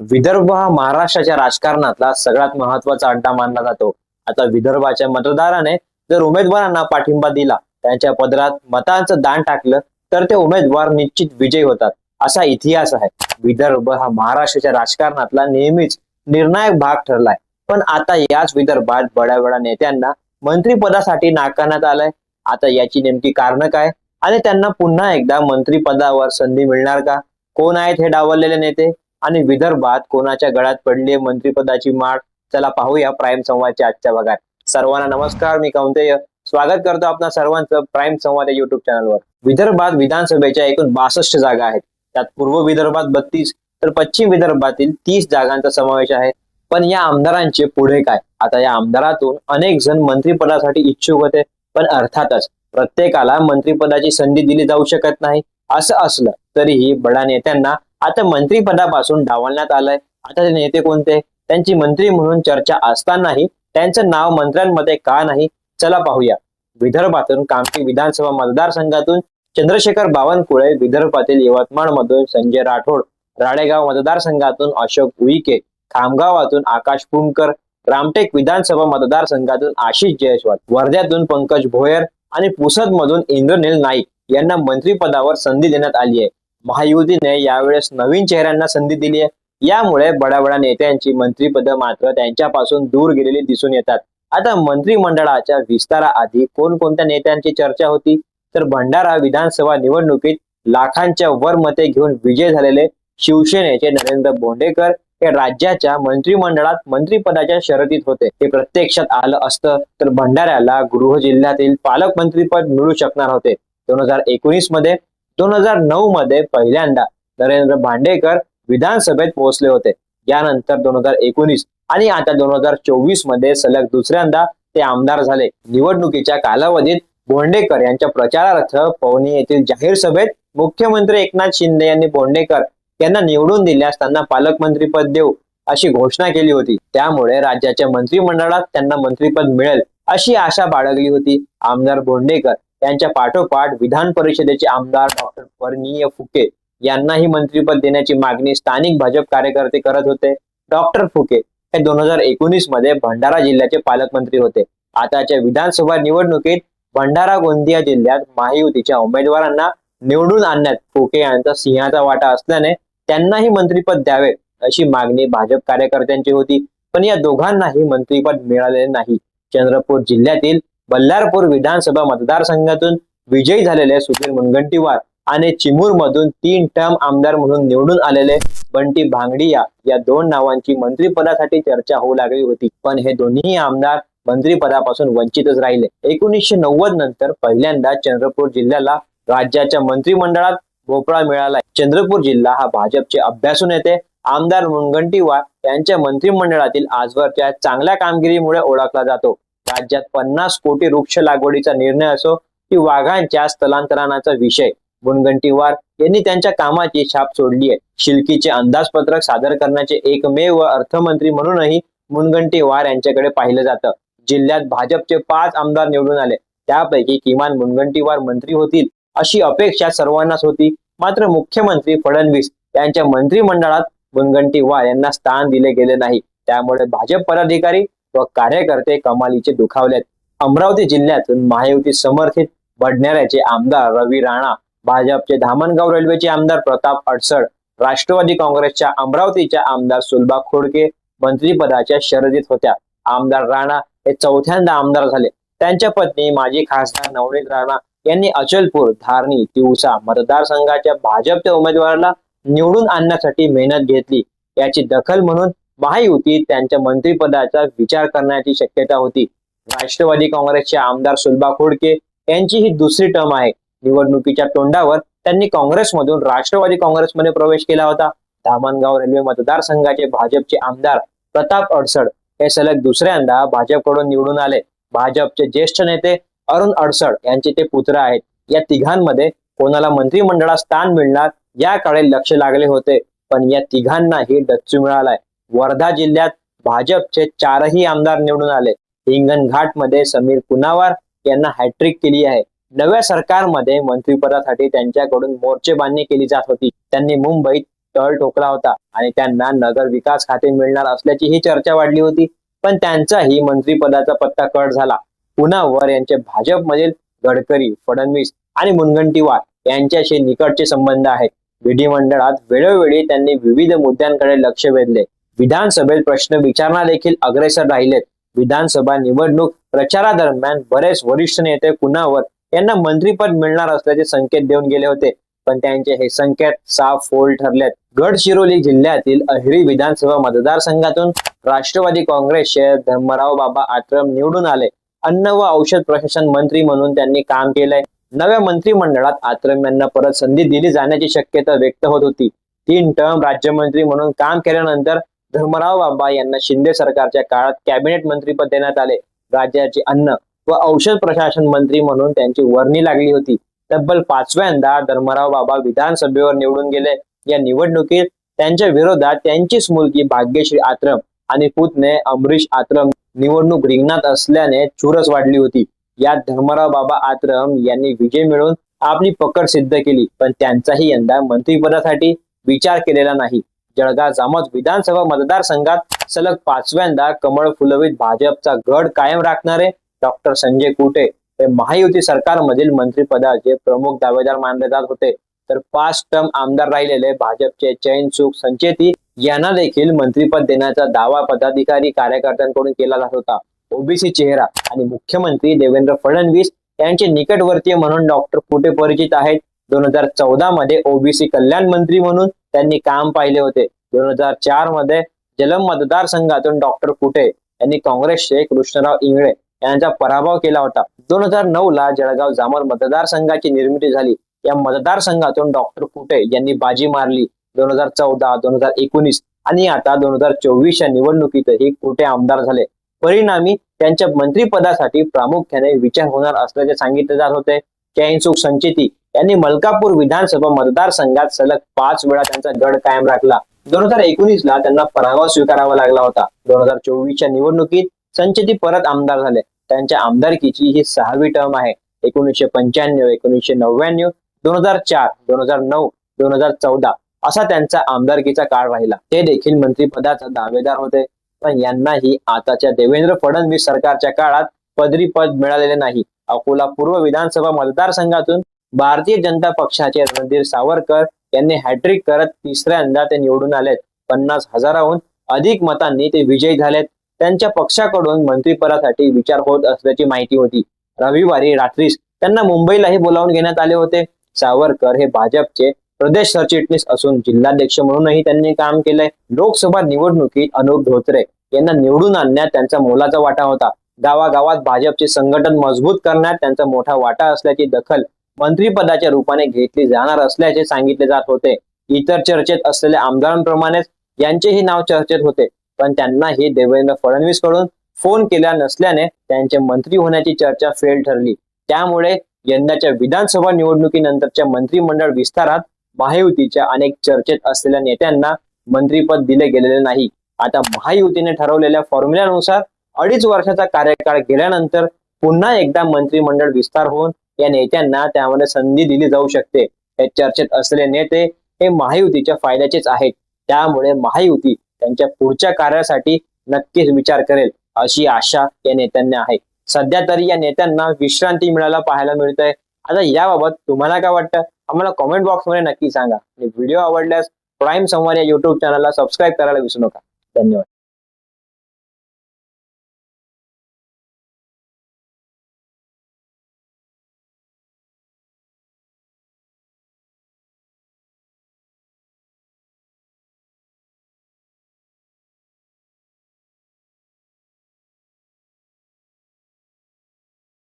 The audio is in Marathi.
विदर्भ हा महाराष्ट्राच्या राजकारणातला सगळ्यात महत्त्वाचा अड्डा मानला जातो. आता विदर्भाच्या मतदाराने जर उमेदवारांना पाठिंबा दिला त्यांच्या पदरात मतांचं दान टाकलं तर ते उमेदवार निश्चित विजयी होतात असा इतिहास आहे. विदर्भ हा महाराष्ट्राच्या राजकारणातला नेहमीच निर्णायक भाग ठरलाय. पण आता याच विदर्भात बड्या बड्या नेत्यांना मंत्रिपदासाठी नाकारण्यात आलंय. आता याची नेमकी कारण काय? आणि त्यांना पुन्हा एकदा मंत्रिपदावर संधी मिळणार का? कोण आहेत हे डावललेले नेते? आणि विदर्भात कोणाच्या गळ्यात पडली मंत्रीपदाची माळ? चला पाहूया प्राईम संवादच्या आजच्या भागात. सर्वांना नमस्कार मी कौंतेय. स्वागत करतो आपणा सर्वांचं प्राईम संवाद या युट्यूब चॅनलवर विदर्भात विधानसभेच्या एकूण बासष्ट जागा आहेत. त्यात पूर्व विदर्भात बत्तीस तर पश्चिम विदर्भातील तीस जागांचा समावेश आहे. पण या आमदारांचे पुढे काय? आता या आमदारातून अनेक जण मंत्रिपदासाठी इच्छुक होते पण अर्थातच प्रत्येकाला मंत्रिपदाची संधी दिली जाऊ शकत नाही. असं असलं तरीही बडा नेत्यांना आता मंत्रीपदापासून डावलण्यात आलंय. आता ते नेते कोणते? त्यांची मंत्री म्हणून चर्चा असतानाही त्यांचं नाव मंत्र्यांमध्ये का नाही? चला पाहूया. विदर्भातून कामठी विधानसभा मतदारसंघातून चंद्रशेखर बावनकुळे विदर्भातील यवतमाळ मधून संजय राठोड राळेगाव मतदारसंघातून अशोक उईके खामगावातून आकाश पुंकर रामटेक विधानसभा मतदारसंघातून आशिष जयस्वाल वर्ध्यातून पंकज भोयर आणि पुसदमधून इंद्रनील नाईक यांना मंत्रिपदावर संधी देण्यात आली आहे. महायुतीने यावेळेस नवीन चेहऱ्यांना संधी दिली आहे. यामुळे बड्या बड्या नेत्यांची मंत्रीपद मात्र त्यांच्यापासून दूर गेलेली दिसून येतात. आता मंत्रिमंडळाच्या विस्ताराआधी कोणकोणत्या नेत्यांची चर्चा होती? तर भंडारा विधानसभा निवडणुकीत लाखांच्या वर मते घेऊन विजय झालेले शिवसेनेचे नरेंद्र बोंडेकर हे राज्याच्या मंत्रिमंडळात मंत्रिपदाच्या शर्यतीत होते. हे प्रत्यक्षात आलं असतं तर भंडाऱ्याला गृह जिल्ह्यातील पालकमंत्रीपद मिळू शकणार होते. दोन हजार एकोणीसमध्ये दोन हजार नऊ मध्ये पहिल्यांदा नरेंद्र भांडेकर विधानसभेत पोहोचले होते. यानंतर दोन हजार एकोणीस आणि आता दोन हजार चोवीसमध्ये सलग दुसऱ्यांदा ते आमदार झाले. निवडणुकीच्या कालावधीत बोंडेकर यांच्या प्रचारार्थ पवनी येथील जाहीर सभेत मुख्यमंत्री एकनाथ शिंदे यांनी बोंडेकर यांना निवडून दिल्यास त्यांना पालकमंत्रीपद देऊ अशी घोषणा केली होती. त्यामुळे राज्याच्या मंत्रिमंडळात त्यांना मंत्रीपद मिळेल अशी आशा बाळगली होती आमदार बोंडेकर. त्यांच्या पाठोपाठ विधान परिषदेचे आमदार डॉक्टर वर्णीय फुके यांनाही मंत्रीपद देण्याची मागणी स्थानिक भाजप कार्यकर्ते करत होते. डॉक्टर फुके हे दोन हजार एकोणीसमध्ये भंडारा जिल्ह्याचे पालकमंत्री होते. आताच्या विधानसभा निवडणुकीत भंडारा गोंदिया जिल्ह्यात महायुतीच्या उमेदवारांना निवडून आणण्यात फुके यांचा सिंहाचा वाटा असल्याने त्यांनाही मंत्रीपद द्यावे अशी मागणी भाजप कार्यकर्त्यांची होती. पण या दोघांनाही मंत्रीपद मिळालेले नाही. चंद्रपूर जिल्ह्यातील बल्लारपूर विधानसभा मतदारसंघातून विजयी झालेले सुधीर मुनगंटीवार आणि चिमूर मधून तीन टर्म आमदार म्हणून निवडून आलेले बंटी भांगडिया या दोन नावांची मंत्रिपदासाठी चर्चा होऊ लागली होती. पण हे दोन्ही आमदार मंत्रिपदापासून वंचितच राहिले. एकोणीसशे नव्वद नंतर पहिल्यांदा चंद्रपूर जिल्ह्याला राज्याच्या मंत्रिमंडळात भोपळा मिळाला. चंद्रपूर जिल्हा हा भाजपचे अभ्यासून येते. आमदार मुनगंटीवार यांच्या मंत्रिमंडळातील आजवरच्या चांगल्या कामगिरीमुळे ओळखला जातो. राज्यात पन्नास कोटी वृक्ष लागवडीचा निर्णय असो की वाघांच्या स्थलांतरणाचा विषय. मुनगंटीवार यांनी त्यांच्या कामाची छाप सोडली आहे. शिल्कीचे अंदाजपत्रक सादर करण्याचे एकमेव अर्थमंत्री म्हणूनही मुनगंटीवार यांच्याकडे पाहिलं जातं. जिल्ह्यात भाजपचे पाच आमदार निवडून आले. त्यापैकी किमान मुनगंटीवार मंत्री होतील अशी अपेक्षा सर्वांनाच होती. मात्र मुख्यमंत्री फडणवीस यांच्या मंत्रिमंडळात मुनगंटीवार यांना स्थान दिले गेले नाही. त्यामुळे भाजप पदाधिकारी व कार्यकर्ते कमालीचे दुखावलेत. अमरावती जिल्ह्यातून महायुती समर्थित बडण्याऱ्याचे आमदार रवी राणा भाजपचे धामणगाव रेल्वेचे आमदार प्रताप अडसड राष्ट्रवादी काँग्रेसच्या अमरावतीच्या आमदार सुलभा खोडके मंत्रीपदाच्या शर्यतीत होत्या. आमदार राणा हे चौथ्यांदा आमदार झाले. त्यांच्या पत्नी माजी खासदार नवनीत राणा यांनी अचलपूर धारणी तिवसा मतदारसंघाच्या भाजपच्या उमेदवाराला निवडून आणण्यासाठी मेहनत घेतली. याची दखल म्हणून महायुतीत त्यांच्या मंत्रिपदाचा विचार करण्याची शक्यता होती. राष्ट्रवादी काँग्रेसचे आमदार सुलभा खोडके यांची ही दुसरी टर्म आहे. निवडणुकीच्या तोंडावर त्यांनी काँग्रेसमधून राष्ट्रवादी काँग्रेसमध्ये प्रवेश केला होता. धामणगाव रेल्वे मतदारसंघाचे भाजपचे आमदार प्रताप अडसड हे सलग दुसऱ्यांदा भाजपकडून निवडून आले. भाजपचे ज्येष्ठ नेते अरुण अडसड यांचे ते पुत्र आहेत. या तिघांमध्ये कोणाला मंत्रिमंडळात स्थान मिळणार याकडे लक्ष लागले होते. पण या तिघांनाही डच्चू मिळालाय. वर्धा जिल्ह्यात भाजपचे चारही आमदार निवडून आले. हिंगणघाटमध्ये समीर पुनावार यांना हॅट्रिक केली आहे. नव्या सरकारमध्ये मंत्रिपदासाठी त्यांच्याकडून मोर्चेबांधणी केली जात होती. त्यांनी मुंबईत तळ ठोकला होता आणि त्यांना नगर विकास खाते मिळणार असल्याची ही चर्चा वाढली होती. पण त्यांचाही मंत्रिपदाचा पत्ता कट झाला. पुनावर यांचे भाजपमधील गडकरी फडणवीस आणि मुनगंटीवार यांच्याशी निकटचे संबंध आहेत. विधिमंडळात वेळोवेळी त्यांनी विविध मुद्द्यांकडे लक्ष वेधले. विधानसभेत प्रश्न विचारणा देखील अग्रेसर राहिलेत. विधानसभा निवडणूक प्रचारादरम्यान बरेच वरिष्ठ नेते कुणावर यांना मंत्रीपद मिळणार असल्याचे संकेत देऊन गेले होते. पण त्यांचे हे संकेत साफ फोल ठरलेत. गडचिरोली जिल्ह्यातील अहिरी विधानसभा मतदारसंघातून राष्ट्रवादी काँग्रेसचे धर्मराव बाबा आत्रम निवडून आले. अन्न व औषध प्रशासन मंत्री म्हणून त्यांनी काम केलंय. नव्या मंत्रिमंडळात आत्रम यांना परत संधी दिली जाण्याची शक्यता व्यक्त होत होती. तीन टर्म राज्यमंत्री म्हणून काम केल्यानंतर धर्मराव बाबा यांना शिंदे सरकारच्या काळात कॅबिनेट मंत्रीपद देण्यात आले. राज्याचे अन्न व औषध प्रशासन मंत्री म्हणून त्यांची वर्णी लागली होती. तब्बल पाचव्यांदा धर्मराव बाबा विधानसभेवर निवडून गेले. या निवडणुकीत त्यांच्या विरोधात त्यांचीच मुलगी भाग्यश्री आत्रम आणि पुतणे अमरीश आत्रम निवडणूक रिंगणात असल्याने चुरस वाढली होती. यात धर्मराव बाबा आत्रम यांनी विजय मिळवून आपली पकड सिद्ध केली पण त्यांचाही यंदा मंत्रिपदासाठी विचार केलेला नाही. जळगाव जामोद विधानसभा मतदारसंघात सलग पाचव्यांदा कमळ फुलवीत भाजपचा गड कायम राखणारे डॉक्टर संजय कुटे हे महायुती सरकारमधील मंत्रिपदाचे प्रमुख दावेदार मानले जात होते. तर पाच टर्म आमदार राहिलेले भाजपचे चैन सुख संचेती यांना देखील मंत्रीपद देण्याचा दावा पदाधिकारी कार्यकर्त्यांकडून केला जात होता. ओबीसी चेहरा आणि मुख्यमंत्री देवेंद्र फडणवीस यांचे निकटवर्तीय म्हणून डॉक्टर कुटे परिचित आहेत. दोन हजार चौदा मध्ये ओबीसी कल्याण मंत्री म्हणून त्यांनी काम पाहिले होते. दोन हजार चारमध्ये जलम मतदारसंघातून डॉक्टर कुटे यांनी काँग्रेसचे कृष्णराव इंगळे यांचा पराभव केला होता. दोन हजार नऊ ला जळगाव जामल मतदारसंघाची निर्मिती झाली. या मतदारसंघातून डॉक्टर कुटे यांनी बाजी मारली. दोन हजार चौदा दोन हजार एकोणीस आणि आता दोन हजार चोवीसच्या निवडणुकीतही कुठे आमदार झाले. परिणामी त्यांच्या मंत्रिपदासाठी प्रामुख्याने विचार होणार असल्याचे सांगितले जात होते. चैनसुख संचेती यांनी मलकापूर विधानसभा मतदारसंघात सलग पाच वेळा त्यांचा गड कायम राखला. दोन हजार एकोणीस ला त्यांना पराभव स्वीकारावा लागला होता. दोन हजार चोवीसच्या निवडणुकीत संचेती परत आमदार झाले. त्यांच्या आमदारकीची ही सहावी टर्म आहे. एकोणीसशे पंच्याण्णव एकोणीसशे नव्याण्णव दोन हजार चार दोन हजार नऊ दोन हजार चौदा असा त्यांचा आमदारकीचा काळ राहिला. ते देखील मंत्रिपदाचा दावेदार होते. पण यांनाही आताच्या देवेंद्र फडणवीस सरकारच्या काळात पदरी पद मिळालेले नाही. अकोला पूर्व विधानसभा मतदारसंघातून भारतीय जनता पक्षाचे रणधीर सावरकर यांनी हॅट्रिक करत तिसऱ्यांदा ते निवडून आलेत. पन्नास हजाराहून अधिक मतांनी ते विजयी झालेत. त्यांच्या पक्षाकडून मंत्रिपदासाठी विचार होत असल्याची माहिती होती. रविवारी रात्रीच त्यांना मुंबईलाही बोलावून घेण्यात आले होते. सावरकर हे भाजपचे प्रदेश सरचिटणीस असून जिल्हाध्यक्ष म्हणूनही त्यांनी काम केलंय. लोकसभा निवडणुकीत अनुप धोत्रे यांना निवडून आणण्यात त्यांचा मोलाचा वाटा होता. गावागावात भाजपचे संघटन मजबूत करण्यात त्यांचा मोठा वाटा असल्याची दखल मंत्रिपदाच्या रूपाने घेतली जाणार असल्याचे सांगितले जात होते. इतर चर्चेत असलेल्या आमदारांप्रमाणेच यांचेही नाव चर्चेत होते. पण त्यांनाही देवेंद्र फडणवीसकडून फोन केल्या नसल्याने त्यांचे मंत्री होण्याची चर्चा फेल ठरली. त्यामुळे यंदाच्या विधानसभा निवडणुकीनंतरच्या मंत्रिमंडळ विस्तारात महायुतीच्या अनेक चर्चेत असलेल्या नेत्यांना मंत्रीपद दिले गेलेले नाही. आता महायुतीने ठरवलेल्या फॉर्म्युल्यानुसार अडीच वर्षाचा कार्यकाळ गेल्यानंतर पुन्हा एकदा मंत्रिमंडळ विस्तार होऊन या नेत्यांना त्यामध्ये संधी दिली जाऊ शकते. हे चर्चेत असलेले नेते हे महायुतीच्या फायद्याचेच आहेत. त्यामुळे महायुती त्यांच्या पुढच्या कार्यासाठी नक्कीच विचार करेल अशी आशा या नेत्यांना आहे. सध्या तरी या नेत्यांना विश्रांती मिळायला पाहायला मिळतंय. आता याबाबत तुम्हाला काय वाटतं? आम्हाला कॉमेंट बॉक्समध्ये नक्की सांगा. आणि व्हिडिओ आवडल्यास प्राईम संवाद या युट्यूब चॅनलला सबस्क्राईब करायला विसरू नका. धन्यवाद.